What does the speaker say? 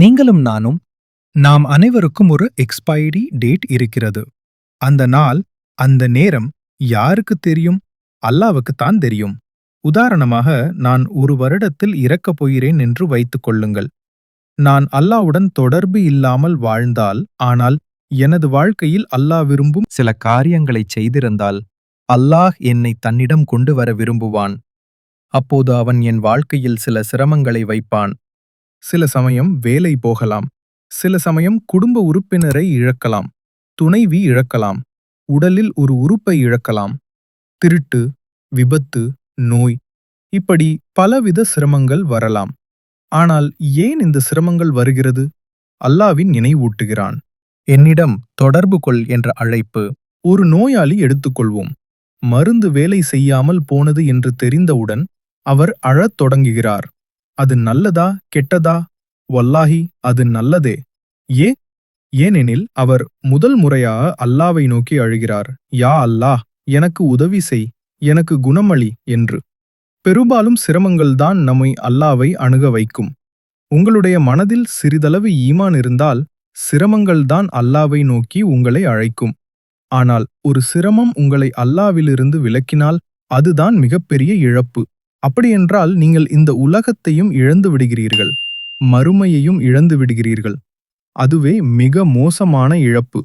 நீங்களும் நானும் நாம் அனைவருக்கும் ஒரு எக்ஸ்பைரி டேட் இருக்கிறது. அந்த நாள் அந்த நேரம் யாருக்கு தெரியும்? அல்லாவுக்குத்தான் தெரியும். உதாரணமாக நான் ஒரு வருடத்தில் இறக்கப் போகிறேன் என்று வைத்துக் கொள்ளுங்கள். நான் அல்லாவுடன் தொடர்பு இல்லாமல் வாழ்ந்தால் ஆனால் எனது வாழ்க்கையில் அல்லாஹ் விரும்பும் சில காரியங்களைச் செய்திருந்தால் அல்லாஹ் என்னை தன்னிடம் கொண்டு வர விரும்புவான். அப்போது அவன் என் வாழ்க்கையில் சில சிரமங்களை வைப்பான். சில சமயம் வேலை போகலாம் சில சமயம் குடும்ப உறுப்பினரை இழக்கலாம் துணைவி இழக்கலாம் உடலில் ஒரு உறுப்பை இழக்கலாம் திருட்டு விபத்து நோய் இப்படி பலவித சிரமங்கள் வரலாம். ஆனால் ஏன் இந்த சிரமங்கள் வருகிறது? அல்லாவின் நினைவூட்டுகிறான். என்னிடம் தொடர்பு கொள் என்ற அழைப்பு ஒரு நோயாளி எடுத்துக்கொள்வோம். மருந்து வேலை செய்யாமல் போனது என்று தெரிந்தவுடன் அவர் அழத் தொடங்குகிறார். அது நல்லதா கெட்டதா? வல்லாஹி அது நல்லதே. ஏ? ஏனெனில் அவர் முதல் முறையாக அல்லாவை நோக்கி அழுகிறார். யா அல்லாஹ் எனக்கு உதவி செய் எனக்கு குணமளி என்று. பெரும்பாலும் சிரமங்கள்தான் நம்மை அல்லாவை அணுக வைக்கும். உங்களுடைய மனதில் சிறிதளவு ஈமான் இருந்தால் சிரமங்கள்தான் அல்லாவை நோக்கி உங்களை அழைக்கும். ஆனால் ஒரு சிரமம் உங்களை அல்லாவிலிருந்து விலக்கினால் அதுதான் மிகப்பெரிய இழப்பு. அப்படியென்றால் நீங்கள் இந்த உலகத்தையும் இழந்து விடுகிறீர்கள் மறுமையையும் இழந்து விடுகிறீர்கள். அதுவே மிக மோசமான இழப்பு.